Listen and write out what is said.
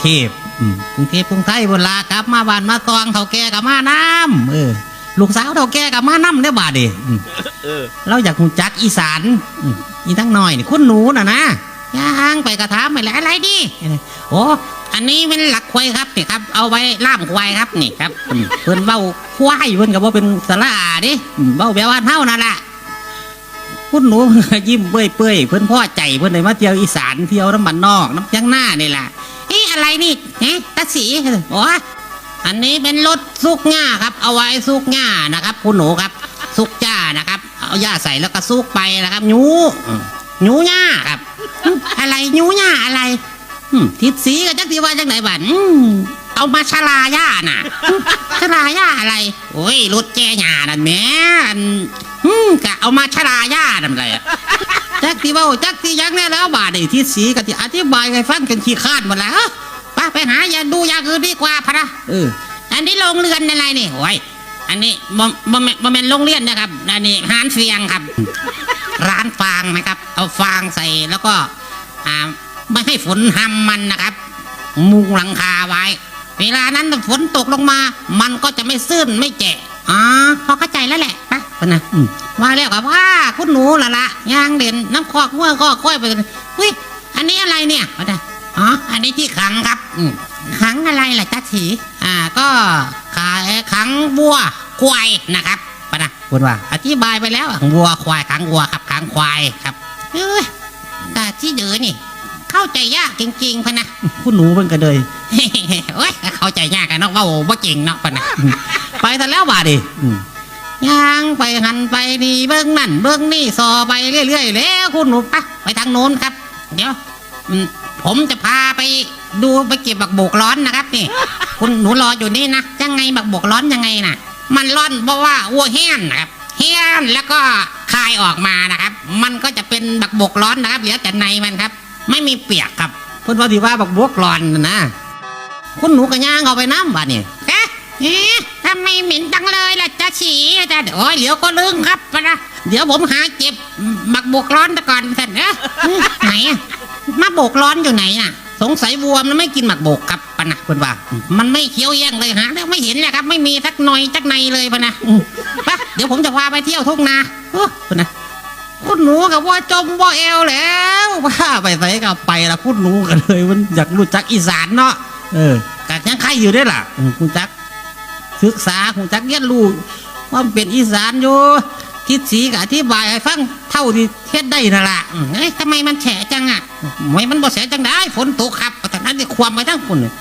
เทพอืมกรุงเทพกรุงไทยเวลากลับมาบ้านมาตองเฒ่าแก่กับมาน้ำเออลูกสาวเฒ่าแก่กับมาน้ำเนี่ยบาดเดอืมเออเราอยากหูจักอีสานอืมอีทั้งน้อยนี่คุณหนูน่ะนะย่างไปกระทำไปแล้วอะไรดิโอ้อันนี้เป็นหลักควายครับนี่ครับ เอาไว้ล่ามควายครับนี่ครับอืมเพิ่นเบ้าควายเพิ่นกับว่าเป็นสระอาดิอืมเบ้าแบบว่าเท่านั่นแหละคุณหนูยิ้มเปื่อยเปื่อยๆเพื่อนพ่อใจเพื่อนเลยมาเที่ยวอีสานเที่ยวน้ำบันนอกน้ำยังหน้านี่แหละเอะไรนี่เอ๊ะตาสีอ้อันนี้เป็นรถซุกหญ้าครับ เอาไว้ซุกหญ้านะครับ คุณหนูครับ ซุกจ้านะครับ เอาหญ้าใส่แล้วก็ซุกไปนะครับหนูอืมหนูหญ้าครับ อะไรหนูหญ้าอะไรทิศสีกับจักทีว่าจังไหนบ้านเอามาชลาหญ้าน่ะชลาหญ้าอะไร โอ้ยรถแกหญ้านั่นแม่กะเอามาชราย่าทำไรอะ จักที่ว่าจักที่ยักแน่แล้วบาดไอ้ที่สีกับที่อธิบายให้ฟังกันขี้ข้านหมดแล้วไปไปหาอย่าดูอย่างอื่นดีกว่าพะนะเอออันนี้โรงเรือนอะไรนี่โอ้ยอันนี้บ่บ่แม่นบ่แม่นโรงเรียนนะครับอันนี้หานเฟียงครับ ร้านฟางนะครับ เอาฟางใส่แล้วก็อ่าไม่ให้ฝนทำมันนะครับ มุงหลังคาไว้ เวลานั้นฝนตกลงมา มันก็จะไม่ซื่นไม่แจะอ๋อพอเข้าใจแล้วแหละ ไปไปนะอืมว่าแล้วกับว่าคุณหนูละละยางเด่นน้ำคอกเมื่อก็ค่อยไปเฮ้ยอันนี้อะไรเนี่ยว่าแต่อ๋ออันนี้ที่ขังครับอืมขังอะไรล่ะจ๊ะถีอ่าก็ขายขังวัวควายนะครับปะนะคุณว่า อธิบายไปแล้วอะวัวควายขังวัวครับขังควายครับเอ้ยแต่ที่เดือนี่ เข้าใจยากจริงๆพะนะคุณหนูเพิ่งกันเลยโอ้ยเข้าใจยากกันเนาะเว่าบ่เก่งเนาะพะนะไปแต่แล้วบาดดิ ย่างไปหันไปนี่เบิ้งนั่นเบิ้งนี่ซอไปเรื่อยๆแล้วคุณหนูไปไปทางโน้นครับ เดี๋ยวอืมผมจะพาไปดูไปเก็บบักโบกร้อนนะครับนี่ คุณหนูรออยู่นี่นะยังไงบักโบกร้อนยังไงน่ะมันร้อนเพราะว่าวัวแห้งนะครับแห้งแล้วก็คายออกมานะครับ มันก็จะเป็นบักบกร้อนนะครับเหลือแต่ในมันครับ ไม่มีเปียกครับเพิ่นว่าที่ว่าบักบกร้อนน่ะนะคุณหนูกระย่างเอาไปน้ำบัดนี่เอ๊ะเอ๊ะทำไมเหม็นจังเลยล่ะจ๊ะ ฉีอาจารย์โอ้ยเดี๋ยวก็ลึงครับปะนะเดี๋ยวผมหาเก็บบักบวกร้อนตะก่อนท่านเอ๊ะไหนอะมาบกร้อนอยู่ไหนอะ สงสัยวัวมันไม่กินหมักบกครับปะนะคุณว่า มันไม่เคี้ยวแย่งเลยฮะแล้วไม่เห็นเลยครับ ไม่มีสักหน่อยสักในเลยปะนะอืมไปเดี๋ยวผมจะพาไปเที่ยวทุ่งนาโอ้ปะนะคุณหนูกับว่าจมว่าแอวแล้วว่าไปใส่กับไปละคุณหนูกันเลย มันอยากรู้จักอีสานเนาะเออกัยังใครอยู่ได้ล่ะอืมคุณจัก ศึกษาคุณจักเรียนรู้ว่าเป็นอีสานอยู่ทิศสีกับอธิบายให้ฟังเท่าที่เทศได้นั่นแหละเอ้ยทำไมมันแฉะจังอะไม่มันบ่แฉะจังได้ฝนตกครับแต่นั้นที่ความไปทั้งคนเลย